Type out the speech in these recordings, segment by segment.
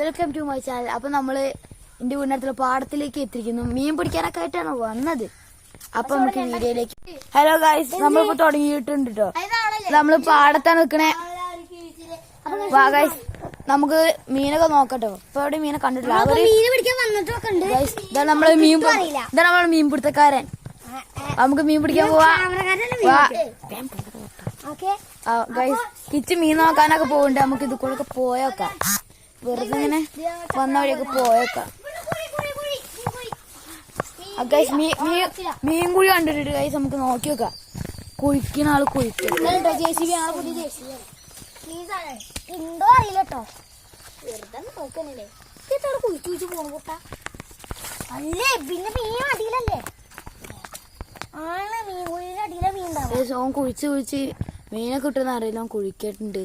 Welcome to my channel. അപ്പൊ നമ്മൾ എന്റെ വീടിനടുത്തുള്ള പാടത്തിലേക്ക് എത്തിയിരിക്കുന്നു. മീൻ പിടിക്കാനൊക്കെ ആയിട്ടാണ് വന്നത്. അപ്പൊ നമുക്ക് വീഡിയോയിലേക്ക് ഹലോ ഗായ്സ് നമ്മളിപ്പോ തുടങ്ങിയിട്ടുണ്ട് കേട്ടോ നമ്മൾ പാടത്താണ് നിൽക്കണേ വാ ഗായ്സ് നമുക്ക് മീനൊക്കെ നോക്കട്ടോ. ഇപ്പൊ എവിടെ മീനെ കണ്ടിട്ടില്ല. ഇതാ നമ്മൾ മീൻ നമ്മൾ മീൻ പിടുത്തക്കാരൻ. നമുക്ക് മീൻ പിടിക്കാൻ പോവാ. ഗൈസ് കിച്ച് മീൻ നോക്കാനൊക്കെ പോകുന്നുണ്ട് നമുക്ക് ഇത് കൂടെ പോയേക്കാം വെറുതെ ഇങ്ങനെ വന്ന വഴിയൊക്കെ പോയേക്കാം. ഗൈസ് മീൻ കുഴി കണ്ടിട്ട് ഗൈസ് നമുക്ക് നോക്കി വെക്കാം. കുഴിക്കണ ആൾ കുഴിക്കും ജെ സി ബി ആണ് പുതിയ ജെ സി ബി. ഉണ്ടോ അറിയില്ല കേട്ടോ. വെറുതെ നോക്കണല്ലേ? ഇതോടെ കുഴിച്ചു കുഴിച്ച് പോണു കൂട്ട. അല്ലേ? പിന്നെ മീൻ അടിയിലല്ലേ? ആണ് മീൻ കുഴിയുടെ അടിയിലെ മീൻ ഉണ്ടാവും ഓൻ കുഴിച്ച് കുഴിച്ച് മീനെ കിട്ടുന്ന അറിയില്ല ഓൻ കുഴിക്കിട്ടുണ്ട്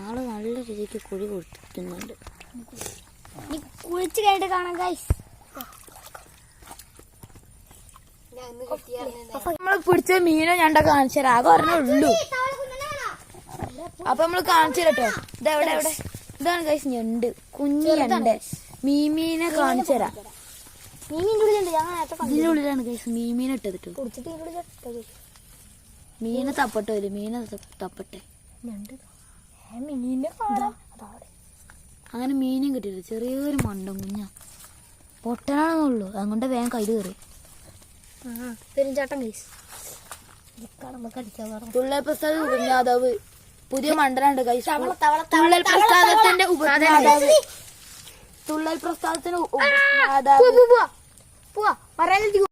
ആൾ നല്ല രീതിക്ക് കുഴി കൊടുത്തിരിക്കുന്നുണ്ട്. നീ കുളിച്ച് കഴിഞ്ഞിട്ട് കാണാം ഗൈസ് നമ്മൾ പിടിച്ച മീനോ ഞണ്ട കാണിച്ചു തരാം. ആകെ ഒരെണ്ണേ ഉള്ളൂ. അപ്പൊ നമ്മൾ കാണിച്ചു തരട്ടോ ഇതെവിടെ എവിടെ ഇതാണ് ഗൈസ് ഞണ്ട്. കുഞ്ഞി ഞണ്ട്. മീമീനെ കാണിച്ചു തരാം. ഇതിനുള്ളിലാണ് കഴിച്ച് മീമീനെ ഇട്ടത് ട്ടോ. കുടിച്ചിട്ട് ഇതിന്റെ ഉള്ളിൽ മീനെ തപ്പട്ടോ ഇല്ല മീനെ തപ്പട്ടെ. ഞണ്ട്. മീനിനെ കാണാം അതവിടെ അങ്ങനെ മീനും കിട്ടിയില്ല. ചെറിയൊരു മണ്ടം കുഞ്ഞ. പൊട്ടനാണെന്നുള്ളൂ. അതുകൊണ്ട് വേഗം കയ്യിൽ കയറി. തുള്ളൽ പ്രസാദ് ഉപജ്ഞാതാവ് പുതിയ മണ്ടനുണ്ട് കൈ തവള, തവള, തവള, തുള്ളൽ പ്രസാദത്തിന്റെ. ഉപജ്ഞാതാവ് തുള്ളൽ പ്രസാദത്തിന് ഉപജ്ഞാതാവ് പോവാ പോവാ. പറയാൻ